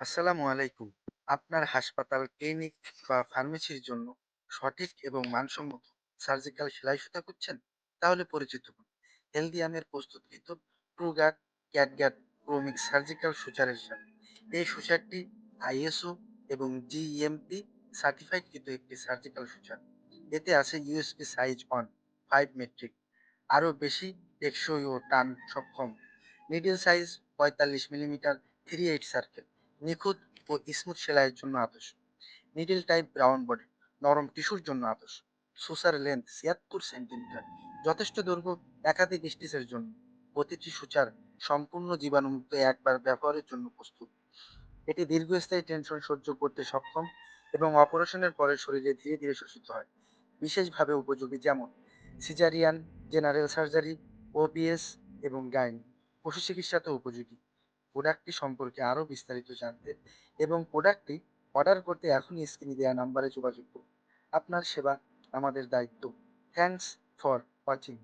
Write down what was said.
আসসালামু আলাইকুম। আপনার হাসপাতাল, ক্লিনিক বা ফার্মেসির জন্য সঠিক এবং মানসম্মত সার্জিক্যাল সেলাই সুতা খুঁজছেন? তাহলে পরিচিত হন। হেলদিয়ামের প্রস্তুতকৃত ট্রুগার্ড ক্যাটগার্ড প্রোমিক্স সার্জিক্যাল সুচারের সাথে। এই সুচারটি আইএসও এবং জিএমপি সার্টিফাইড কিন্তু একটি সার্জিক্যাল সুচার। এতে আছে USP size on five metric আরও বেশি টেকসই ও টান সক্ষম মিডিল সাইজ পঁয়তাল্লিশ মিলিমিটার থ্রি এইট সার্কেল নিখুঁত ও স্মুথ সেলাইয়ের জন্য আদর্শ। নিডল টাইপ ব্রাউন বডি নরম টিস্যুর জন্য আদর্শ। সুসার লেন্থ ছিয়াত্তর সেন্টিমিটার যথেষ্ট দৈর্ঘ্য একাধিক স্টিচের জন্য। প্রতিটি সুচার সম্পূর্ণ জীবাণুমুক্ত একবার ব্যবহারের জন্য প্রস্তুত। এটি দীর্ঘস্থায়ী টেনশন সহ্য করতে সক্ষম এবং অপারেশনের পরে শরীরে ধীরে ধীরে শোষিত হয়। বিশেষভাবে উপযোগী যেমন সিজারিয়ান জেনারেল সার্জারি ওপিএস এবং গাইন। পশু চিকিৎসাতেও উপযোগী। প্রোডাক্টটি সম্পর্কে আরও বিস্তারিত জানতে এবং প্রোডাক্টটি অর্ডার করতে এখনই স্ক্রিনে দেওয়া নাম্বারে যোগাযোগ করুন। আপনার সেবা আমাদের দায়িত্ব। Thanks for watching